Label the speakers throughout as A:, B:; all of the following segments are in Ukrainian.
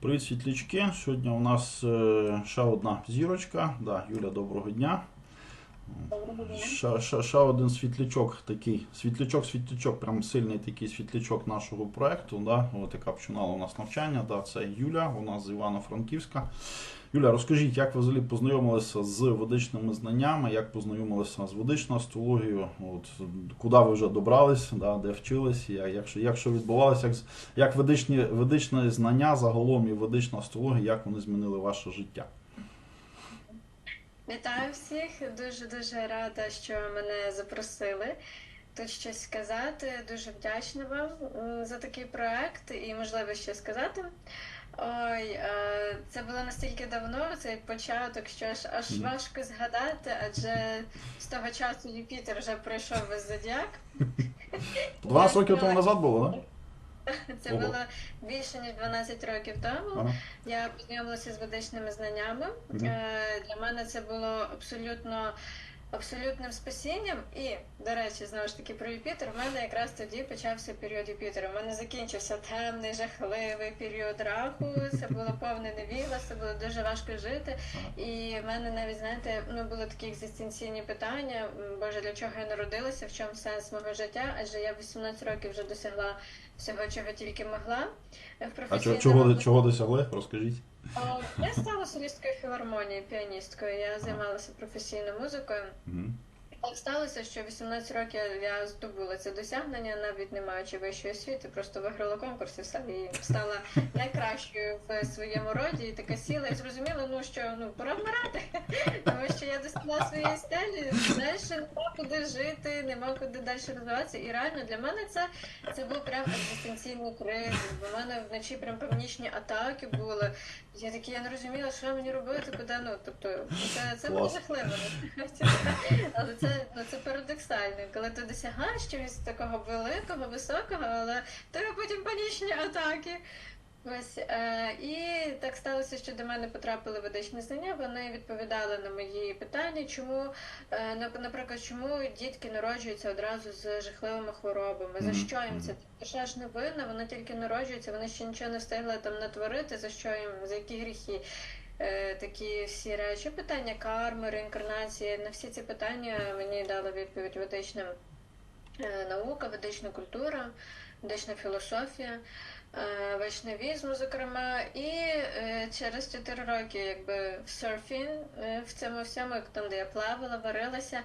A: Привіт, світлячки. Сьогодні у нас е, ще одна зірочка. Да, Юля, доброго дня. Ще, ще, ще один світлячок такий. Світлячок, світлячок, прям сильний такий світлячок нашого проекту. Да, от яка починала у нас навчання. Да, це Юля, вона з Івано-Франківська. Юля, розкажіть, як ви взагалі познайомилися з ведичними знаннями, як познайомилися з ведичною астрологією, от, куди ви вже добрались, да, де вчились, як, що- як що відбувалося, як, як ведичні, ведичні знання загалом і ведична астрологія, як вони змінили ваше життя?
B: Вітаю всіх. Дуже дуже рада, що мене запросили тут щось сказати. Дуже вдячна вам за такий проект і можливість щось сказати. Ой, е, це було настільки давно, цей початок, що ж аж важко згадати, адже з того часу Юпітер вже пройшов весь зодіак.
A: 12 років тому назад було, так?
B: Це
A: Ого.
B: було більше ніж 12 років тому.
A: Ага.
B: Я познайомилася з ведичними знаннями. Е, Для мене це було абсолютно абсолютним спасінням. І, до речі, знову ж таки про Юпітер. У мене якраз тоді почався період Юпітера. У мене закінчився темний, жахливий період раху. Це було повне невіглас, це було дуже важко жити. І в мене навіть, знаєте, ну були такі екзистенційні питання. Боже, для чого я народилася, в чому сенс мого життя? Адже я в 18 років вже досягла всього, чого тільки могла. В
A: А чого, чого, чого досягли? Розкажіть.
B: О, Я стала солісткою філармонії, піаністкою. Я займалася професійною музикою. Так сталося, що 18 років я здобула це досягнення, навіть не маючи вищої освіти, просто виграла конкурс і все і стала найкращою в своєму роді. І така сіла і зрозуміла, ну що ну пора вмирати, тому що я досягла своєї стелі, далі нема куди жити, нема куди далі розвиватися. І реально для мене це, це був прям екзистенційний кризис. Бо в мене вночі прям панічні атаки були. Я такі, я не розуміла, що мені робити, куди ну тобто це, це було жахливо. Але це, ну, це парадоксально, коли ти досягаєш чогось такого великого, високого, але тебе потім панічні атаки. Ось е, і так сталося, що до мене потрапили ведичні знання. Вони відповідали на мої питання, чому е, наприклад, чому дітки народжуються одразу з жахливими хворобами, за що їм це душа ж не винна, вони тільки народжуються, вони ще нічого не встигли там натворити, за що їм, за які гріхи. Е, такі всі речі, питання карми, реінкарнації. На всі ці питання мені дала відповідь ведична е, наука, ведична культура, ведична філософія, е, вайшнавізм, зокрема. І е, через 4 роки, якби в серфінг, е, в цьому всьому, як там, де я плавала, варилася,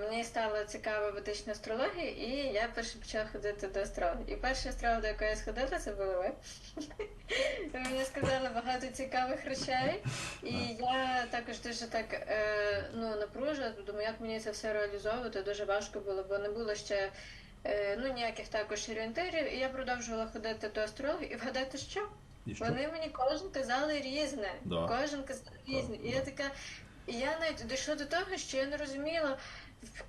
B: мені стала цікава ведична астрологія, і я перше почала ходити до астролога. І перший астролог, до якого я сходила, це були ви. Мені сказали багато цікавих речей, і я також дуже так ну, напружила, думаю, як мені це все реалізовувати. Дуже важко було, бо не було ще ну, ніяких також орієнтирів. І я продовжувала ходити до астрологів і вгадати, що
A: І що?
B: вони мені кожен казали різне.
A: Да.
B: Кожен казав різне. І я така, і я навіть дійшла до того, що я не розуміла.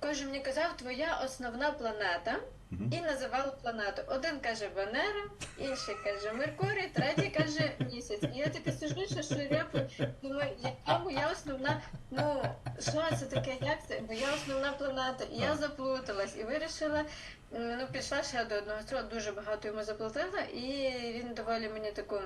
B: Кожен мені казав, твоя основна планета,
A: Мгм.
B: і називав планету. Один каже Венера, інший каже Меркурій, третій каже місяць. І я таке сижу, що ширяпу, думаю, яка моя основна, ну що це таке, як це? Моя основна планета. І я заплуталась і вирішила. М, Ну, пішла ще до одного цього, дуже багато йому заплатила, і він доволі мені таку.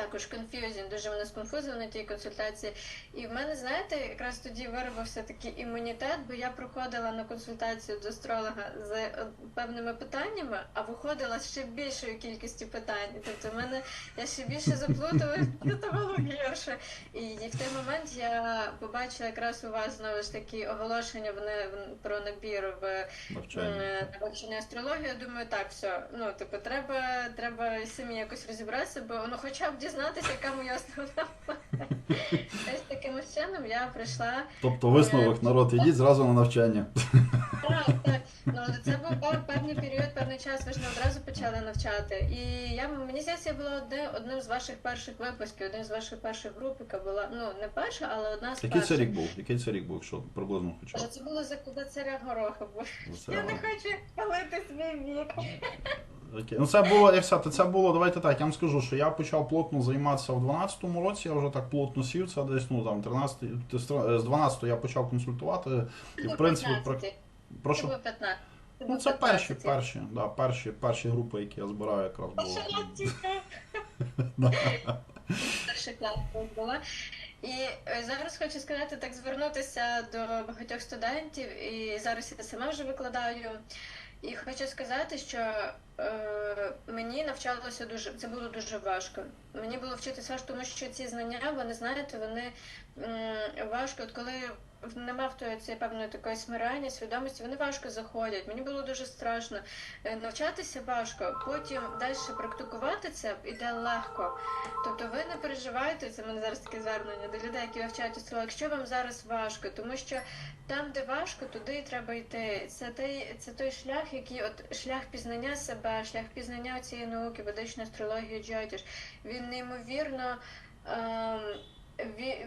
B: Також конф'юзін, дуже мене сконфузив на тій консультації. І в мене, знаєте, якраз тоді виробився такий імунітет, бо я проходила на консультацію до астролога з е, певними питаннями, а виходила з ще більшою кількістю питань. Тобто, в мене я ще більше заплуталась, і то було гірше. І, в той момент я побачила якраз у вас знову ж таки оголошення в не- в- про набір в
A: Навчання.
B: Е, на вивчення астрології, я думаю, так, все. Ну, типу, треба, треба самі якось розібратися, бо ну хоча б дізнатися, яка моя основна. Ось таким чином я прийшла.
A: Тобто висновок, народ, ідіть зразу на навчання.
B: Так, так. Ну, це був певний період, певний час, ви ж не одразу почали навчати. І я мені здається, я була одне, одним з ваших перших випусків, одним з ваших перших груп, яка була, ну, не перша, але одна з
A: Який це
B: перших.
A: рік був? Який це рік був, якщо приблизно хоча б?
B: Це було за куди царя гороха був.
A: Це
B: Я не
A: рано.
B: хочу палити свій вік.
A: Окей. Ну це було, як сказати, це було, давайте так, я вам скажу, що я почав плотно займатися в 12-му році, я вже так плотно сів, це десь, ну там 13, з 12 я почав консультувати, і в принципі, про,
B: 15. Це
A: прошу.
B: було 15. Це
A: Ну це перші, перші, да, перші, перші групи, які я збираю якраз
B: тільки- Старший клас була. І е, зараз хочу сказати, так звернутися до багатьох студентів, і зараз я сама вже викладаю. І хочу сказати, що е, мені навчалося дуже, це було дуже важко. Мені було вчитися, тому що ці знання, вони знаєте, вони важко, от коли нема в тої цієї певної такої смирення, свідомості, вони важко заходять. Мені було дуже страшно. Е, Навчатися важко, потім далі практикувати це іде легко. Тобто ви не переживайте, це мене зараз таке звернення до людей, які вивчають астрологію, якщо вам зараз важко, тому що там, де важко, туди і треба йти. Це той, це той шлях, який от шлях пізнання себе, шлях пізнання цієї науки, ведичної астрології, джотіш. Він неймовірно. Ем,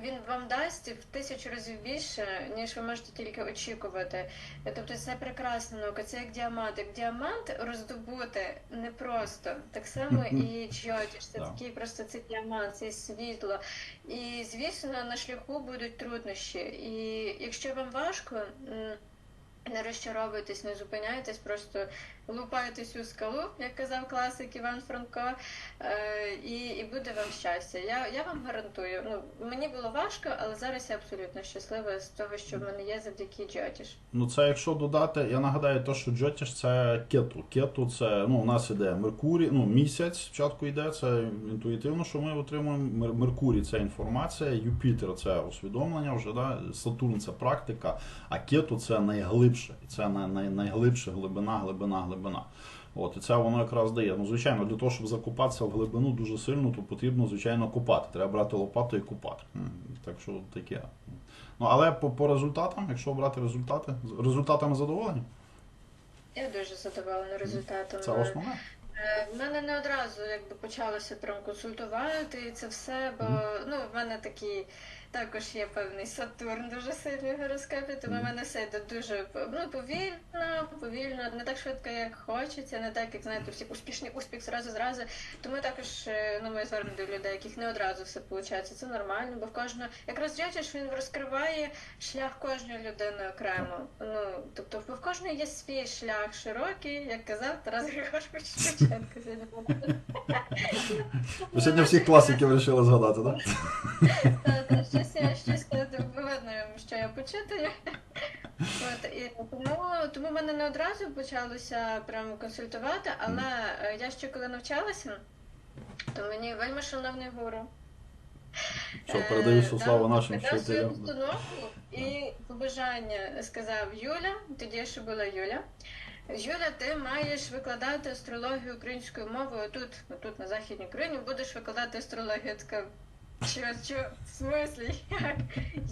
B: він, вам дасть в тисячу разів більше, ніж ви можете тільки очікувати. Тобто це прекрасна наука, це як діамант. Як діамант роздобути непросто. Так само і джотіш. Це
A: Да.
B: такий просто це діамант, це світло. І звісно, на шляху будуть труднощі. І якщо вам важко. Не розчаровуйтесь, не зупиняйтесь, просто лупайтесь у скалу, як казав класик Іван Франко, е, і, і буде вам щастя. Я, я вам гарантую. Ну, мені було важко, але зараз я абсолютно щаслива з того, що в мене є завдяки Джотіш.
A: Ну, це якщо додати, я нагадаю, те, що Джотіш це кету. Кету це ну, у нас іде Меркурій, ну місяць спочатку йде, це інтуїтивно, що ми отримуємо. Меркурій це інформація, Юпітер це усвідомлення вже, да? Сатурн це практика, а кету це найглибше. Це най, най, найглибше глибина, глибина, глибина. От, і це воно якраз дає. Ну, звичайно, для того, щоб закопатися в глибину дуже сильно, то потрібно, звичайно, копати. Треба брати лопату і копати. Так що таке. Ну, але по, по результатам, якщо брати результати, результатами задоволені,
B: Я дуже задоволена результатом.
A: це основне.
B: Е, В мене не одразу якби почалося прям консультувати і це все, бо ну в мене такі також є певний Сатурн дуже сильний в гороскопі, тому в мене все йде дуже ну, повільно, повільно, не так швидко, як хочеться, не так, як знаєте, всі успішний успіх зразу зразу. Тому також е, ну, ми звернемо до людей, яких не одразу все виходить. Це нормально, бо в кожного якраз Джотіш, він розкриває шлях кожної людини окремо. Ну тобто бо в кожної є свій шлях широкий, як казав Тарас Григорович Шевченко. сьогодні.
A: Сьогодні всіх класиків вирішили згадати, так?
B: Що. От, і тому, тому в мене не одразу почалося прям консультувати, але е, я ще коли навчалася, то мені вельми шановний гуру.
A: Що,
B: Е,
A: передаю всю
B: дав-
A: славу нашим вчителям.
B: установку і побажання сказав Юля, тоді ще була Юля. Юля, ти маєш викладати астрологію українською мовою тут, тут на Західній Україні, будеш викладати астрологію. Я така, що, що, в смислі, як?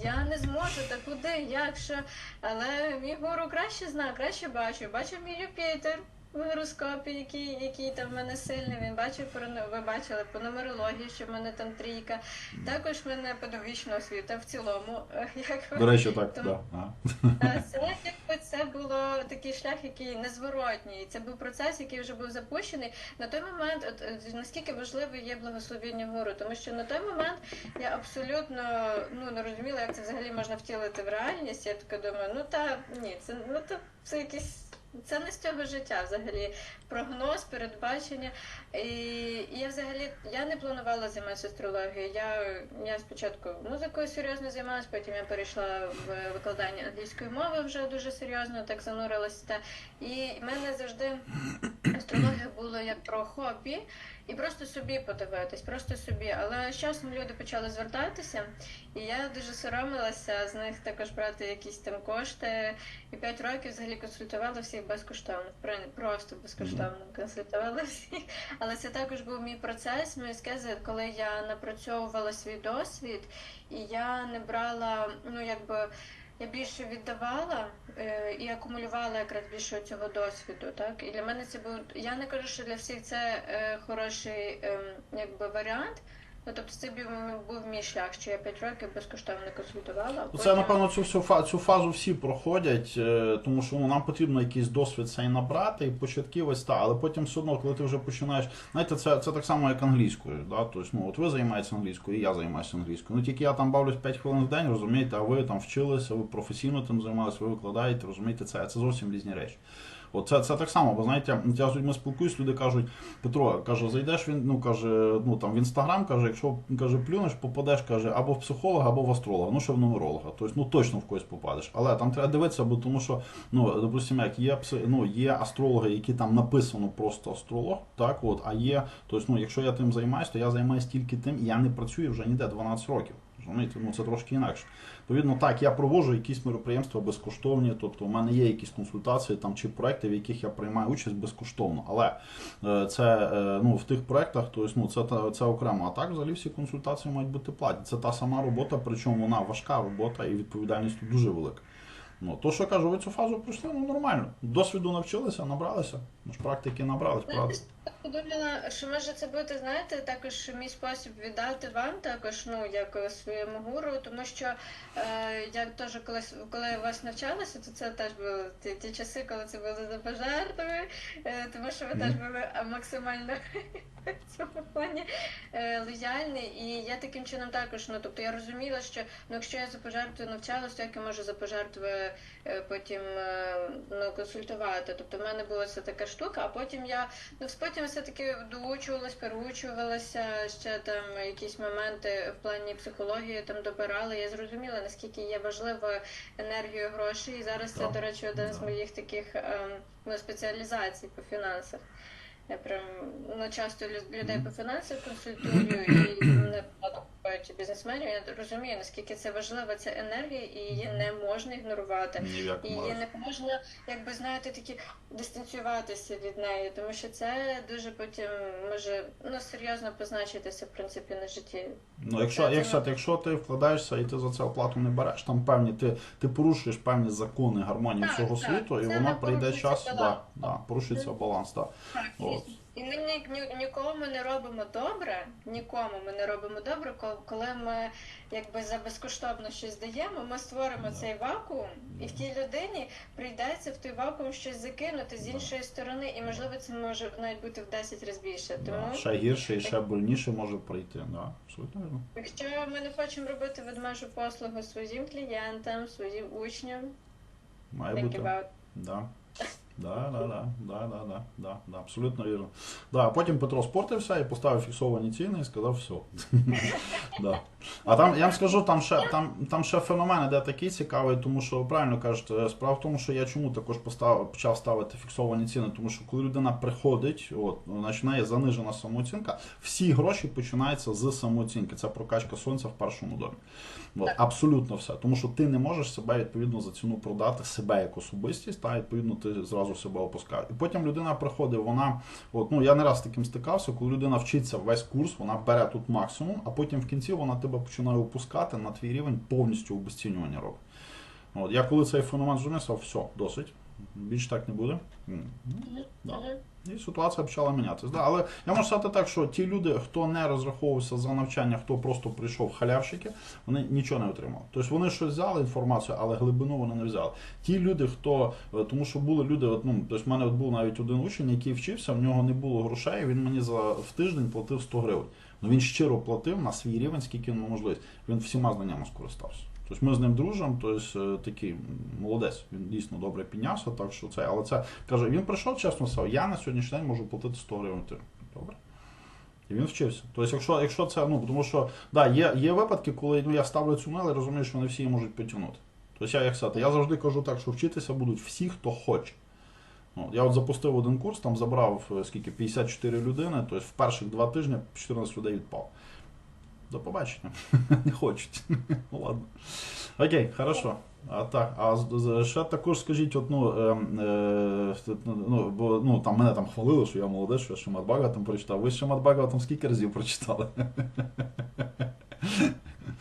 B: Я не зможу, та куди, як, що? Але мій гуру краще знає, краще бачив. Бачив мій Юпітер в гороскопі, який, який там в мене сильний. Він бачив про ви бачили по нумерології, що в мене там трійка. Також в мене педагогічна освіта в цілому. е, Як
A: До речі, так,
B: Тому- Це це було такий шлях, який незворотній. Це був процес, який вже був запущений. На той момент, от е, наскільки важливе є благословіння гору, тому що на той момент я абсолютно ну не розуміла, як це взагалі можна втілити в реальність. Я така думаю, ну та ні, це ну то це якісь. Це не з цього життя взагалі прогноз, передбачення. І, я взагалі я не планувала займатися астрологією. Я, я спочатку музикою серйозно займалась, потім я перейшла в викладання англійської мови вже дуже серйозно, так занурилася. І в мене завжди астрологія була як про хобі, і просто собі подивитись, просто собі. Але з часом люди почали звертатися, і я дуже соромилася з них також брати якісь там кошти. І п'ять років взагалі консультувала всіх безкоштовно. Просто безкоштовно консультувала всіх. Але це також був мій процес, мій скези, коли я напрацьовувала свій досвід, і я не брала, ну якби. Я більше віддавала і акумулювала якраз більше цього досвіду. Так і для мене це був. Я не кажу, що для всіх це е, хороший е, якби варіант. Ну тобто це був, був мій шлях, що я 5 років безкоштовно консультувала.
A: Ну, Це, напевно, цю всю цю фазу всі проходять, е, тому що ну, нам потрібно якийсь досвід цей набрати, і початківець, та, але потім все одно, коли ти вже починаєш. Знаєте, це, це так само, як англійською. Да? Тобто, ну, от ви займаєтеся англійською, і я займаюся англійською. Ну тільки я там бавлюсь 5 хвилин в день, розумієте, а ви там вчилися, ви професійно тим займалися, ви викладаєте, розумієте, це, це зовсім різні речі. От це, так само, бо знаєте, я з людьми спілкуюсь, люди кажуть, Петро, каже, зайдеш він, ну каже, ну там в інстаграм каже, якщо каже, плюнеш, попадеш, каже, або в психолога, або в астролога, ну ще в нумеролога. Тобто, ну точно в когось попадеш. Але там треба дивитися, бо тому що, ну, допустимо, як є ну, є астрологи, які там написано просто астролог, так, от, а є, тобто, ну, якщо я тим займаюся, то я займаюся тільки тим, і я не працюю вже ніде 12 років. Розумієте, ну це трошки інакше. Відповідно, так, я проводжу якісь мероприємства безкоштовні, тобто у мене є якісь консультації там чи проекти, в яких я приймаю участь безкоштовно. Але е, це е, ну, в тих проектах, тобто, ну, це, це окремо. А так взагалі всі консультації мають бути платні. Це та сама робота, причому вона важка робота і відповідальність дуже велика. Ну, то, що кажу, ви цю фазу пройшли, ну нормально. Досвіду навчилися, набралися. Ми ж практики набрались, правда?
B: Подумала, що може це бути, знаєте, також мій спосіб віддати вам також, ну як своєму гуру, тому що е, я теж колись, коли я вас навчалася, то це теж були ті, ті часи, коли це було за пожертви, е, тому що ви теж були максимально в цьому плані е, лояльні. І я таким чином також, ну тобто я розуміла, що ну якщо я за пожертвою навчалась, то як я можу за пожертвою е, потім е, ну, консультувати. Тобто в мене була це така штука, а потім я ну потім все-таки доучувалась, переучувалася, ще там якісь моменти в плані психології там добирала. Я зрозуміла, наскільки є важливо енергію грошей. І зараз це, до речі, один з моїх таких ем, ну, спеціалізацій по фінансах. Я прям ну, часто лю- людей по фінансах консультую і мене багато купують бізнесменів. Я розумію, наскільки це важлива ця енергія, і її не можна ігнорувати. І її не можна, якби знаєте, такі дистанціюватися від неї, тому що це дуже потім може ну серйозно позначитися в принципі на житті.
A: Ну, якщо,
B: Це-
A: якщо, якщо ти вкладаєшся і ти за це оплату не береш, там певні, ти, ти порушуєш певні закони гармонії
B: Так,
A: всього
B: так.
A: світу, і
B: Це
A: воно прийде час,
B: баланс.
A: да, да, порушиться баланс. Да.
B: Так,
A: От.
B: І ми ні, ні, нікому не робимо добре, нікому ми не робимо добре, коли ми якби за безкоштовно щось даємо, ми створимо
A: Да.
B: цей вакуум, і в тій людині прийдеться в той вакуум щось закинути з
A: Да.
B: іншої сторони, і можливо це може навіть бути в 10 разів більше. Тому
A: Да. Ще гірше і ще больніше може прийти. Да. Абсолютно.
B: Якщо ми не хочемо робити ведмежу послугу своїм клієнтам, своїм учням,
A: Має
B: think
A: бути.
B: about.
A: Да. Да, да, да, да, да, да, да, да, абсолютно вірно. Да, потім Петро спортився і поставив фіксовані ціни і сказав все. да. А там, я вам скажу, там ще, там, там ще феномен іде такий цікавий, тому що ви правильно кажете, справа в тому, що я чому також поставив, почав ставити фіксовані ціни, тому що коли людина приходить, от, значить занижена самооцінка, всі гроші починаються з самооцінки. Це прокачка сонця в першому домі. От, абсолютно все. Тому що ти не можеш себе відповідно за ціну продати себе як особистість, та відповідно ти зразу себе опускаєш. І потім людина приходить, вона, от, ну я не раз з таким стикався, коли людина вчиться весь курс, вона бере тут максимум, а потім в кінці вона тебе починає опускати на твій рівень повністю обесцінювання робить. От, я коли цей феномен зрозумів, все, досить. Більше так не буде. Ну, Да. І ситуація почала мінятися. Да, але я можу сказати так, що ті люди, хто не розраховувався за навчання, хто просто прийшов халявщики, вони нічого не отримали. Тобто вони щось взяли інформацію, але глибину вони не взяли. Ті люди, хто, е, тому що були люди, от, ну, тобто в мене от був навіть один учень, який вчився, в нього не було грошей, він мені за в тиждень платив 100 гривень. Ну він щиро платив на свій рівень, скільки можливість. Він всіма знаннями скористався. Тобто ми з ним дружимо, тобто е, такий молодець, він дійсно добре піднявся, так що це, але це каже, він прийшов, чесно сказав, я на сьогоднішній день можу платити 100 гривень. Добре. І він вчився. Тобто, якщо, якщо це, ну, тому що да, є, є випадки, коли ну, я ставлю цю але розумію, що вони всі її можуть потягнути. Тобто я як сказати, я завжди кажу так, що вчитися будуть всі, хто хоче. Ну, я от запустив один курс, там забрав е, скільки 54 людини, тобто в перших два тижні 14 людей відпав. До побачення. Не хочуть. ну ладно. Окей, хорошо. А так, а ще також скажіть одну, е, е, ну, бо ну, там мене там хвалили, що я молодець, що я Шимат там прочитав. Ви Шимат там скільки разів прочитали?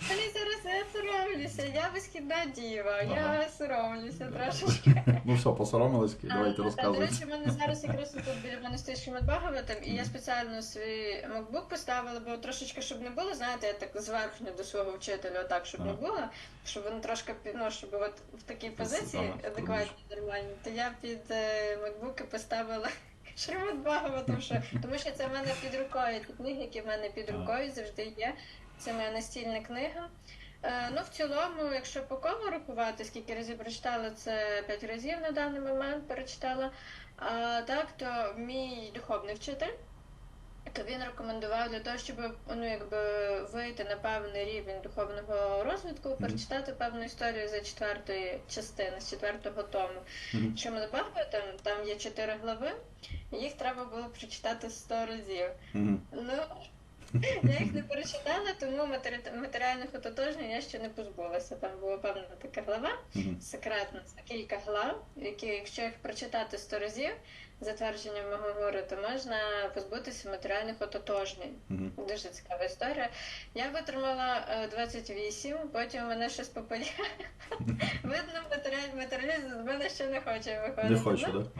B: Мені зараз я соромлюся, я висхідна діва,
A: Ага.
B: я соромлюся трошечки.
A: ну все, посоромились, давайте
B: А, До речі, в мене зараз якраз тут біля мене стоїть Шримад і я спеціально свій MacBook поставила, бо трошечки, щоб не було, знаєте, я так зверхньо до свого вчителя, так, щоб не було, щоб він трошки ну, щоб от в такій позиції адекватній, нормальній, то я під е, MacBook поставила Шримад Бхагаватам, що, тому що це в мене під рукою, ті книги, які в мене під рукою завжди є. Це моя настільна книга. Е, ну, в цілому, якщо по колу рахувати, скільки разів прочитала, це 5 разів на даний момент перечитала. А так, то мій духовний вчитель, то він рекомендував для того, щоб ну, якби, вийти на певний рівень духовного розвитку, перечитати певну історію за четвертої частини, з четвертого тому.
A: Мгм.
B: Що ми там, там є чотири глави, їх треба було прочитати 100 разів.
A: Мгм.
B: Ну, я їх не перечитала, тому матері- матеріальних ототожнень я ще не позбулася. Там була певна така глава, секретна, кілька глав, які, якщо їх прочитати сто разів, за твердженням мого то можна позбутися матеріальних ототожнень.
A: Мгм.
B: Дуже цікава історія. Я витримала е, 28, потім мене щось попадає. Видно, матеріалізм з мене ще не хоче виходити.
A: Не хочу,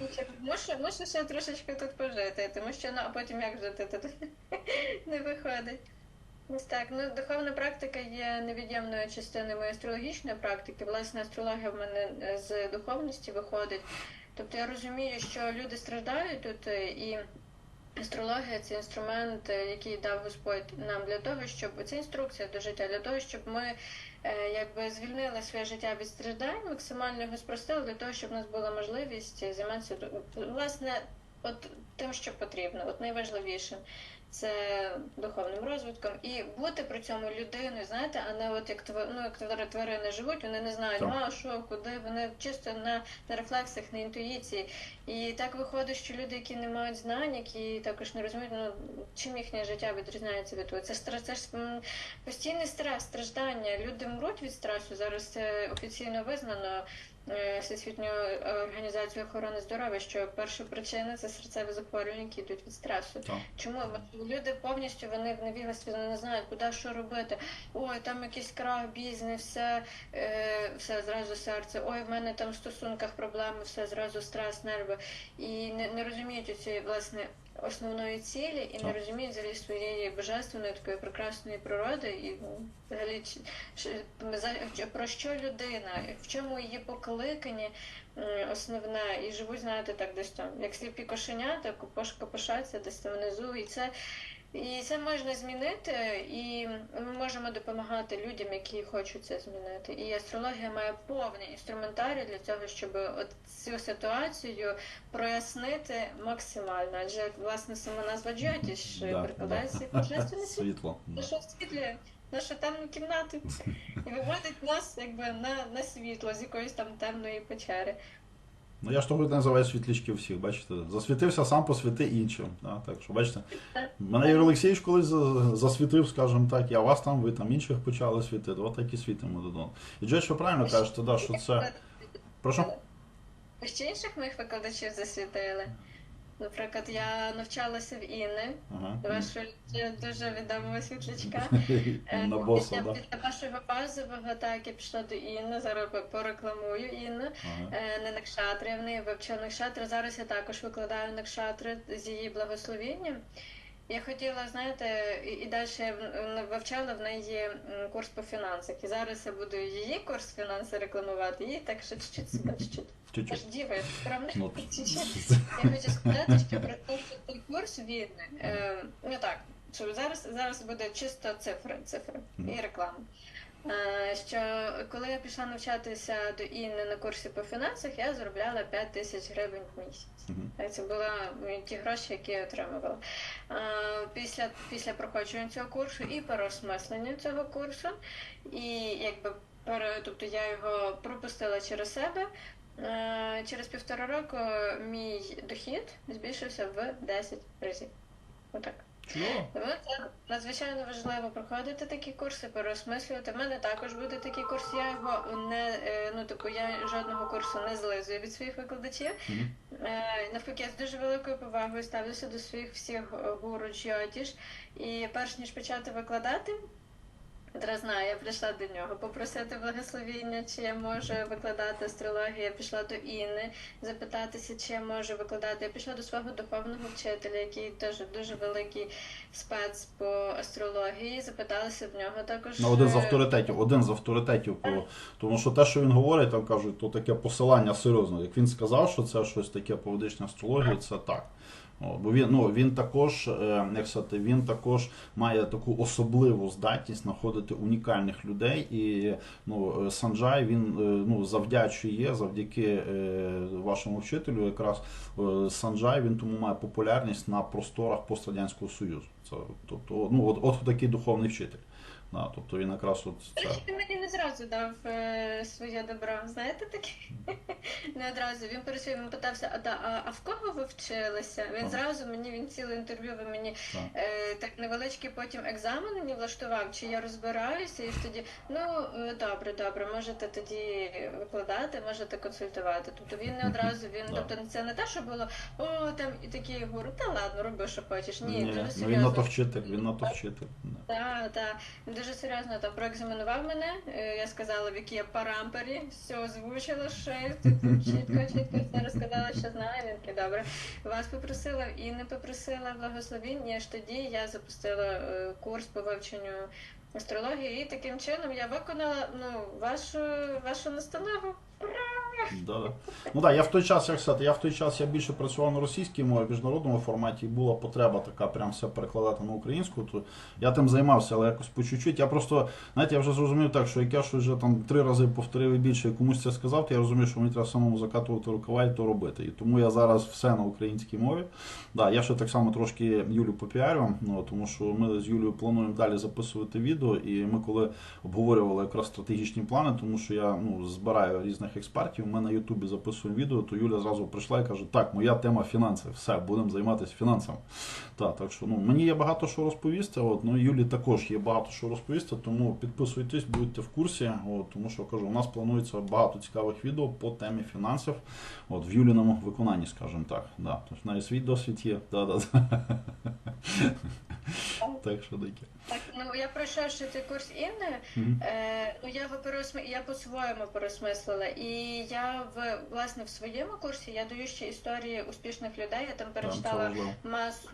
B: Ну,
A: так?
B: Мушу, мушу ще трошечки тут пожити, тому що ну, а потім як жити тут не виходить. Ось так. Ну, духовна практика є невід'ємною частиною моєї астрологічної практики. Власне, астрологія в мене е, з духовності виходить. Тобто я розумію, що люди страждають тут, е, і астрологія це інструмент, е, який дав Господь нам для того, щоб це інструкція до життя, для того, щоб ми е, якби звільнили своє життя від страждань, максимально його спростили для того, щоб у нас була можливість займатися власне от тим, що потрібно, от найважливішим. Це духовним розвитком і бути при цьому людиною, знаєте, а не от як ну, як твари- тварини живуть, вони не знають, а що, куди, вони чисто на, на рефлексах, на інтуїції. І так виходить, що люди, які не мають знань, які також не розуміють, ну чим їхнє життя відрізняється від того. Це стрес, це ж постійний стрес, страждання. Люди мруть від стресу. Зараз це офіційно визнано Всесвітньою організацією охорони здоров'я, що перша причина це серцеві захворювання, які йдуть від стресу.
A: Так.
B: Чому люди повністю вони в невігластві не знають, куди що робити. Ой, там якийсь крах, бізнес, все, е, все зразу серце. Ой, в мене там в стосунках проблеми, все зразу стрес, нерви. І не, не розуміють цієї власне основної цілі, і не розуміють взагалі своєї божественної такої прекрасної природи, і ну, взагалі про що людина, в чому її покликання основне, і живуть, знаєте, так десь там, як сліпі кошенята, копош- копошаться десь там внизу, і це. І це можна змінити, і ми можемо допомагати людям, які хочуть це змінити. І астрологія має повний інструментарій для цього, щоб от цю ситуацію прояснити максимально. Адже власне сама назва Джотіш
A: Да,
B: прикладається
A: да.
B: божественне світло.
A: Да.
B: Що освітлює нашу темну кімнату і виводить нас якби на, на світло з якоїсь там темної печери.
A: Ну я ж того називаю світлячки всіх, бачите. Засвітився сам посвіти іншим. Да? Так що, бачите, мене Ігор Олексійович колись засвітив, скажімо так, я вас там, ви там інших почали світити. От так і світимо додому. І Джоч, що правильно кажете, да, що це. Прошу?
B: Ще інших моїх викладачів засвітили. Наприклад, я навчалася в Інни,
A: Ага.
B: вашого дуже відомого світлячка. Е,
A: На боса,
B: після,
A: да?
B: після вашого базового, так, я пішла до Інни, зараз порекламую Інну.
A: Ага.
B: Е, Не Накшатри, я в неї вивчила Накшатри. Зараз я також викладаю Накшатри з її благословінням. Я хотіла, знаєте, і, і далі вивчала в неї курс по фінансах. І зараз я буду її курс фінанси рекламувати. її так що чуть-чуть себе чуть-чуть.
A: Чуть-чуть.
B: діва, я
A: Ну,
B: чуть-чуть. Я хочу сказати, що про те, що цей курс він, Е, ну так, що зараз, зараз буде чисто цифри, цифри і реклама. Е, що коли я пішла навчатися до Інни на курсі по фінансах, я заробляла 5 тисяч гривень в місяць. Е, Це були ті гроші, які я отримувала. Е, Після, після проходження цього курсу і переосмислення цього курсу, і якби тобто я його пропустила через себе. Е, Через півтора року мій дохід збільшився в 10 разів. Отак. Тому це надзвичайно важливо проходити такі курси, переосмислювати. У мене також буде такий курс. Я його не е, ну типу я жодного курсу не злизую від своїх викладачів. Mm-hmm. Навпаки, я з дуже великою повагою ставлюся до своїх всіх е, гуру Джіотіш. І перш ніж почати викладати, Одразу знаю, я прийшла до нього попросити благословіння, чи я можу викладати астрологію. Я пішла до Інни запитатися, чи я можу викладати. Я пішла до свого духовного вчителя, який теж дуже великий спец по астрології. Запиталася в нього також.
A: Ну, один з
B: е,
A: авторитетів, один з авторитетів. По, тому що те, що він говорить, там кажуть, то таке посилання серйозне. Як він сказав, що це щось таке по ведичній астрології, це так. Бо він, ну, він також, е, як сказати, він також має таку особливу здатність знаходити унікальних людей. І ну, е, Санджай він е, ну, завдячує завдяки вашому вчителю. Якраз Санджай він тому має популярність на просторах пострадянського союзу. Це тобто, ну от, от такий духовний вчитель. Да, тобто він якраз от це.
B: Він зразу дав е, своє добро. Знаєте таке? не одразу. Він перед своїм питався, а, да, а, а в кого ви вчилися? Він
A: Ага.
B: зразу мені, він ціле інтерв'ю він мені
A: Так.
B: е, так невеличкий потім екзамен мені влаштував, чи я розбираюся, і тоді, ну е, добре, добре, можете тоді викладати, можете консультувати. Тобто він не одразу, він,
A: Да.
B: тобто це не те, що було, о, там і такі гуру, та ладно, роби, що хочеш. Ні,
A: Ні,
B: дуже
A: ну, він
B: серйозно.
A: то вчитель, він на то вчитель. Да.
B: Так, так. Він дуже серйозно там проекзаменував мене. Е, Я сказала, в якій я парампері, все озвучила, ще чітко, чітко все розказала, що знаю. Він такий, добре. Вас попросила і не попросила благословіння. Аж тоді я запустила е, курс по вивченню астрології, і таким чином я виконала ну, вашу, вашу настанову.
A: Да, да. Ну так, я в той час, як сказати, я в той час я більше працював на російській мові, в міжнародному форматі, і була потреба така прям все перекладати на українську, то я тим займався, але якось по чуть-чуть. Я просто, знаєте, я вже зрозумів так, що як я щось вже там три рази повторив і більше і комусь це сказав, то я розумію, що мені треба самому закатувати рукава і то робити. І тому я зараз все на українській мові. Да, я ще так само трошки Юлю попіарю, ну, тому що ми з Юлею плануємо далі записувати відео, і ми коли обговорювали якраз стратегічні плани, тому що я ну, збираю різних експертів, ми на Ютубі записуємо відео, то Юля зразу прийшла і каже, так, моя тема фінанси, все, будемо займатися фінансами. Так, так що ну, мені є багато що розповісти, от, ну, Юлі також є багато що розповісти, тому підписуйтесь, будьте в курсі, от, тому що кажу, у нас планується багато цікавих відео по темі фінансів, от, в Юліному виконанні, скажімо так. Да. Тобто, навіть свій досвід є. Да, да, да. Так що таке.
B: Так, ну я пройшов ще цей курс Інни. Е, ну я його переосми... я по-своєму пересмислила. І я в власне в своєму курсі я даю ще історії успішних людей. Я там перечитала масу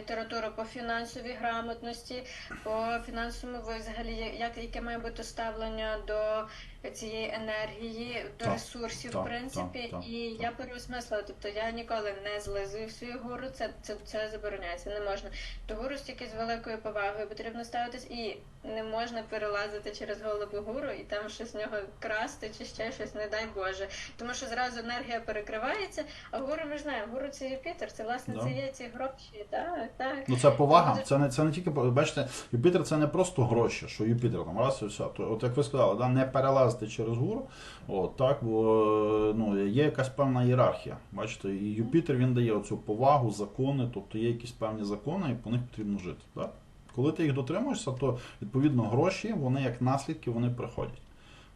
B: літературу по фінансовій грамотності, по фінансовому взагалі, як яке має бути ставлення до цієї енергії, до
A: Так,
B: ресурсів,
A: так,
B: в принципі.
A: так, так,
B: і
A: так.
B: я переосмислила. Тобто я ніколи не злизую свою гору, це, це, це забороняється, не можна. До гуру стільки з великою повагою потрібно ставитись, і не можна перелазити через голову гуру і там щось з нього красти чи ще щось, не дай Боже. Тому що зразу енергія перекривається, а гуру ми знаємо, гуру це Юпітер, це власне
A: Да.
B: це є ці гроші. Так, так.
A: Ну це повага. Це не це не тільки бачите, Юпітер це не просто гроші, що Юпітер там раз і все. От як ви сказали, да, не перелазити через гуру. От так, бо ну є якась певна ієрархія. Бачите, і Юпітер він дає оцю повагу, закони, тобто є якісь певні закони, і по них потрібно жити. Так? Коли ти їх дотримуєшся, то відповідно гроші, вони як наслідки, вони приходять.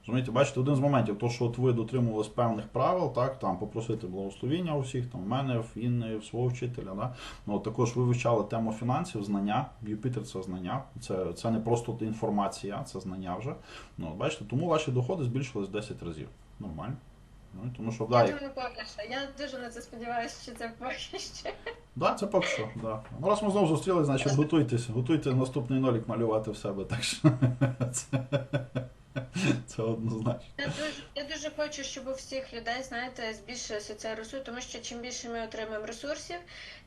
A: Розумієте, бачите, один з моментів, то, що от ви дотримувались певних правил, так, там попросити благословіння у всіх, там, в мене, в Інни, в свого вчителя. Да? Ну, також ви вивчали тему фінансів, знання. Юпітер це знання. Це, це не просто інформація, це знання вже. Ну, бачите, тому ваші доходи збільшились 10 разів. Нормально. Ну, тому що, да,
B: Я
A: як-
B: дуже на це сподіваюся, що це поки що.
A: да, це поки що. Да. Ну, раз ми знову зустрілися, значить готуйтесь, готуйте наступний нолік малювати в себе. Так що це, це однозначно.
B: Я дуже, я дуже хочу, щоб у всіх людей, знаєте, збільшилася ця ресурс, тому що чим більше ми отримаємо ресурсів,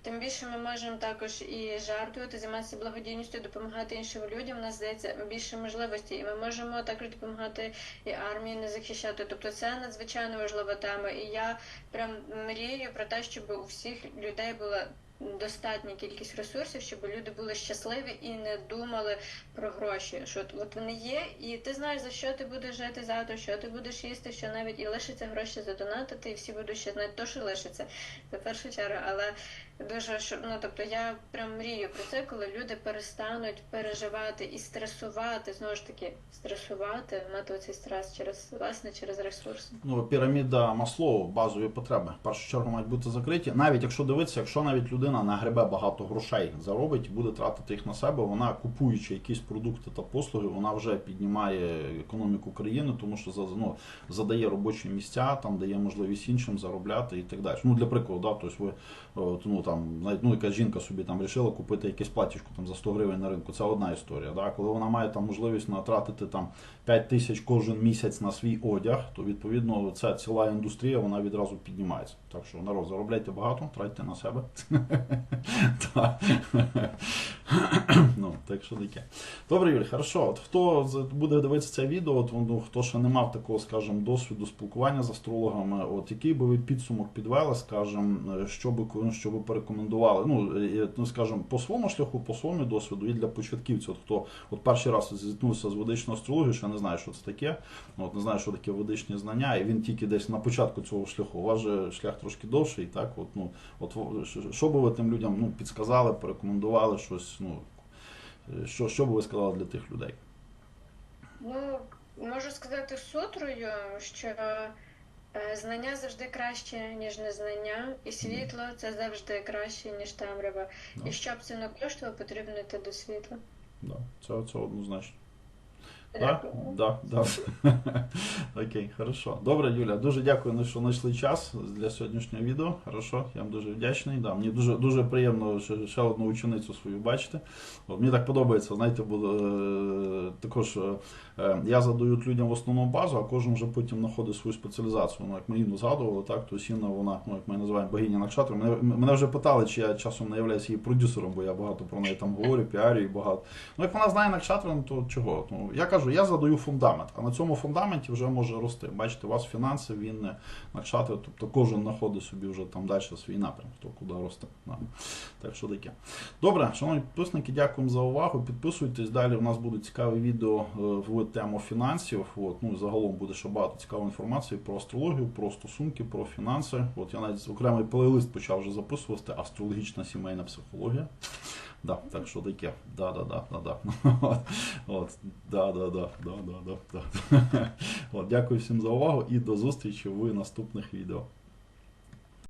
B: тим більше ми можемо також і жартувати, займатися благодійністю, допомагати іншим людям. У нас здається більше можливостей, і ми можемо також допомагати і армії не захищати. Тобто це надзвичайно важлива тема. І я прям мрію про те, щоб у всіх людей була. Достатня кількість ресурсів, щоб люди були щасливі і не думали про гроші. Що от, вони є, і ти знаєш за що ти будеш жити завтра, що ти будеш їсти, що навіть і лишиться гроші задонатити, і всі будуть ще знати то, що лишиться в першу чергу. Але дуже ну тобто я прям мрію про це, коли люди перестануть переживати і стресувати, знову ж таки, стресувати, мати оцей стрес через власне через ресурси.
A: Ну, піраміда Маслоу, базові потреби. В першу чергу мають бути закриті. Навіть якщо дивитися, якщо навіть людина людина нагребе багато грошей, заробить буде тратити їх на себе. Вона купуючи якісь продукти та послуги, вона вже піднімає економіку країни, тому що ну, задає робочі місця, там дає можливість іншим заробляти і так далі. Ну для прикладу, да, тобто ви ну там ну якась жінка собі там вирішила купити якесь платічко там за 100 гривень на ринку. Це одна історія. Да? Коли вона має там можливість натратити там 5 тисяч кожен місяць на свій одяг, то відповідно ця ціла індустрія вона відразу піднімається. Так що народ, заробляйте багато, тратьте на себе. Ну, так що таке. Добре, Юрій, хорошо. От хто буде дивитися це відео, от, ну, хто ще не мав такого, скажімо, досвіду спілкування з астрологами, от який би ви підсумок підвели, скажімо, що би що би порекомендували? Ну, ну, скажімо, по своєму шляху, по своєму досвіду і для початківців, от хто от перший раз зіткнувся з ведичною астрологією, ще не знає, що це таке, от не знає, що таке ведичні знання, і він тільки десь на початку цього шляху. У вас же шлях трошки довший, так? От, ну, от що би ви тим людям ну, підсказали, порекомендували щось, ну, що, що би ви сказали для тих людей?
B: Ну, можу сказати сутрою, що е, знання завжди краще, ніж незнання, і світло це завжди краще, ніж темрява.
A: Да.
B: І щоб це не коштувало, потрібно йти до світла.
A: Да, це, це однозначно. Так? Да, да. Окей, хорошо. Добре, Юля, дуже дякую, ну, що знайшли час для сьогоднішнього відео. Хорошо, я вам дуже вдячний. Да, мені дуже, дуже приємно ще, ще одну ученицю свою бачити. От, мені так подобається, знаєте, бо е, також е, я задаю людям в основному базу, а кожен вже потім знаходить свою спеціалізацію. Ну, як ми Інну згадували, так, то Інна, вона, ну, як ми називаємо богиня Накшатри. Мене, мене вже питали, чи я часом не являюся її продюсером, бо я багато про неї там говорю, піарю і багато. Ну, як вона знає Накшатри, ну, то чого? Ну, я кажу, я задаю фундамент, а на цьому фундаменті вже може рости. Бачите, у вас фінанси, він не Накшатри, тобто кожен знаходить собі вже там далі свій напрям, хто куди росте. Да. Так що таке. Добре, шановні підписники, дякуємо за увагу. Підписуйтесь. Далі у нас будуть цікаві відео е, в тему фінансів. От, ну, загалом буде ще багато цікавої інформації про астрологію, про стосунки, про фінанси. От я навіть окремий плейлист почав вже записувати астрологічна сімейна психологія. Да, так що таке. Да, да, да, да, да. От, От, да, да, да, да, да, да, да. От, дякую всім за увагу і до зустрічі в наступних відео.